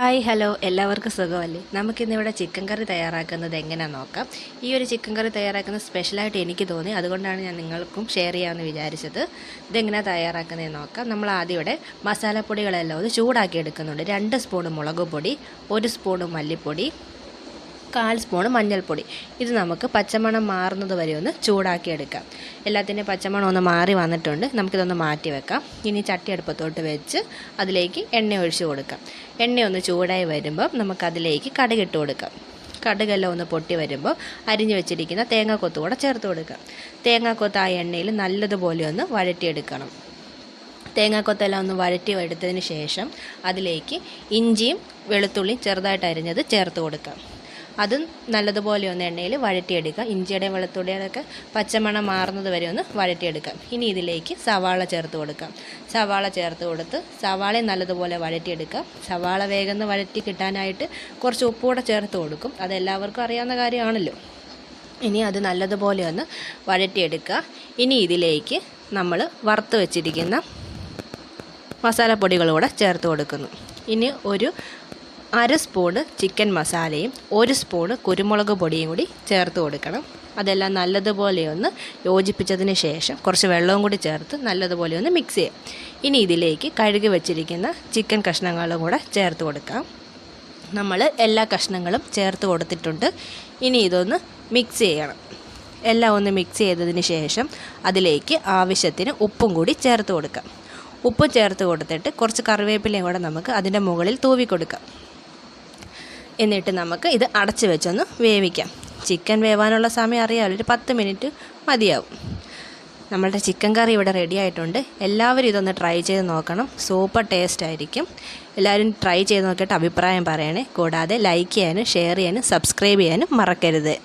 Hi hello. എല്ലാവർക്കും സുഖമല്ലേ? നമുക്കിന്നിവിടെ chicken കറി തയ്യാറാക്കുന്നത് എങ്ങനെയാണെന്ന് നോക്കാം. ഈ ഒരു ചിക്കൻ കറി തയ്യാറാക്കുന്നത് സ്പെഷ്യലായിട്ട് എനിക്ക് തോന്നി. അതുകൊണ്ടാണ് ഞാൻ നിങ്ങൾക്കും ഷെയർ ചെയ്യാമെന്ന് വിചാരിച്ചത്. ഇതെങ്ങനെയാണ് തയ്യാറാക്കുന്നതെന്ന് നോക്കാം. നമ്മൾ ആദ്യം ഇവിടെ മസാലപ്പൊടികളെല്ലാം ഒന്ന് ചൂടാക്കി എടുക്കുന്നുണ്ട്. രണ്ട് സ്പൂൺ മുളക് പൊടി ഒരു സ്പൂൺ മല്ലിപ്പൊടി കാൽ സ്പൂൺ മഞ്ഞൾപ്പൊടി. ഇത് നമുക്ക് പച്ചമണം മാറുന്നത് വരെ ഒന്ന് ചൂടാക്കിയെടുക്കാം. എല്ലാത്തിന്റെ പച്ചമണം ഒന്ന് മാറി വന്നിട്ടുണ്ട്. നമുക്കിതൊന്ന് മാറ്റി വെക്കാം. ഇനി ചട്ടി അടുപ്പത്തോട്ട് വെച്ച് അതിലേക്ക് എണ്ണ ഒഴിച്ചു കൊടുക്കാം. എണ്ണ ഒന്ന് ചൂടായി വരുമ്പോൾ നമുക്കതിലേക്ക് കടുകിട്ട് കൊടുക്കാം. കടുകെല്ലാം ഒന്ന് പൊട്ടി വരുമ്പോൾ അരിഞ്ഞു വെച്ചിരിക്കുന്ന തേങ്ങാക്കൊത്ത് കൂടെ ചേർത്ത് കൊടുക്കാം. തേങ്ങാക്കൊത്ത് ആ എണ്ണയിൽ നല്ലതുപോലെ ഒന്ന് വഴറ്റിയെടുക്കണം. തേങ്ങാക്കൊത്തെല്ലാം ഒന്ന് വഴറ്റി എടുത്തതിന് ശേഷം അതിലേക്ക് ഇഞ്ചിയും വെളുത്തുള്ളിയും ചെറുതായിട്ട് അരിഞ്ഞത് ചേർത്ത് കൊടുക്കാം. അതും നല്ലതുപോലെ ഒന്ന് എണ്ണയിൽ വഴറ്റിയെടുക്കുക. ഇഞ്ചിയുടെയും വെളുത്തുള്ളിയുടെയൊക്കെ പച്ചമണം മാറുന്നത് വരെ ഒന്ന് വഴറ്റിയെടുക്കാം ഇനി ഇതിലേക്ക് സവാള ചേർത്ത് കൊടുക്കാം സവാള ചേർത്ത് കൊടുത്ത് സവാളയും നല്ലതുപോലെ വഴറ്റിയെടുക്കാം സവാള വേഗം വഴറ്റി കിട്ടാനായിട്ട് കുറച്ച് ഉപ്പുകൂടെ ചേർത്ത് കൊടുക്കും. അതെല്ലാവർക്കും അറിയാവുന്ന കാര്യമാണല്ലോ. ഇനി അത് നല്ലതുപോലെ ഒന്ന് വഴറ്റിയെടുക്കുക. ഇനി ഇതിലേക്ക് നമ്മൾ വറുത്ത് വെച്ചിരിക്കുന്ന മസാലപ്പൊടികളൂടെ ചേർത്ത് കൊടുക്കുന്നു. ഇനി ഒരു അര സ്പൂണ് ചിക്കൻ മസാലയും ഒരു സ്പൂണ് കുരുമുളക് പൊടിയും കൂടി ചേർത്ത് കൊടുക്കണം. അതെല്ലാം നല്ലതുപോലെ ഒന്ന് യോജിപ്പിച്ചതിന് ശേഷം കുറച്ച് വെള്ളവും കൂടി ചേർത്ത് നല്ലതുപോലെ ഒന്ന് മിക്സ് ചെയ്യാം. ഇനി ഇതിലേക്ക് കഴുകി വെച്ചിരിക്കുന്ന ചിക്കൻ കഷ്ണങ്ങളും കൂടെ ചേർത്ത് കൊടുക്കാം. നമ്മൾ എല്ലാ കഷ്ണങ്ങളും ചേർത്ത് കൊടുത്തിട്ടുണ്ട്. ഇനി ഇതൊന്ന് മിക്സ് ചെയ്യണം. എല്ലാം ഒന്ന് മിക്സ് ചെയ്തതിന് ശേഷം അതിലേക്ക് ആവശ്യത്തിന് ഉപ്പും കൂടി ചേർത്ത് കൊടുക്കാം. ഉപ്പ് ചേർത്ത് കൊടുത്തിട്ട് കുറച്ച് കറിവേപ്പിലയും കൂടെ നമുക്ക് അതിന്റെ മുകളിൽ തൂവി കൊടുക്കാം. എന്നിട്ട് നമുക്ക് ഇത് അടച്ച് വെച്ചൊന്ന് വേവിക്കാം. ചിക്കൻ വേവാനുള്ള സമയം അറിയാമല്ലോ ഒരു പത്ത് മിനിറ്റ് മതിയാവും. നമ്മളുടെ ചിക്കൻ കറി ഇവിടെ റെഡി ആയിട്ടുണ്ട്. എല്ലാവരും ഇതൊന്ന് ട്രൈ ചെയ്ത് നോക്കണം. സൂപ്പർ ടേസ്റ്റ് ആയിരിക്കും. എല്ലാവരും ട്രൈ ചെയ്ത് നോക്കിയിട്ട് അഭിപ്രായം പറയണേ. കൂടാതെ ലൈക്ക് ചെയ്യാനും ഷെയർ ചെയ്യാനും സബ്സ്ക്രൈബ് ചെയ്യാനും മറക്കരുത്.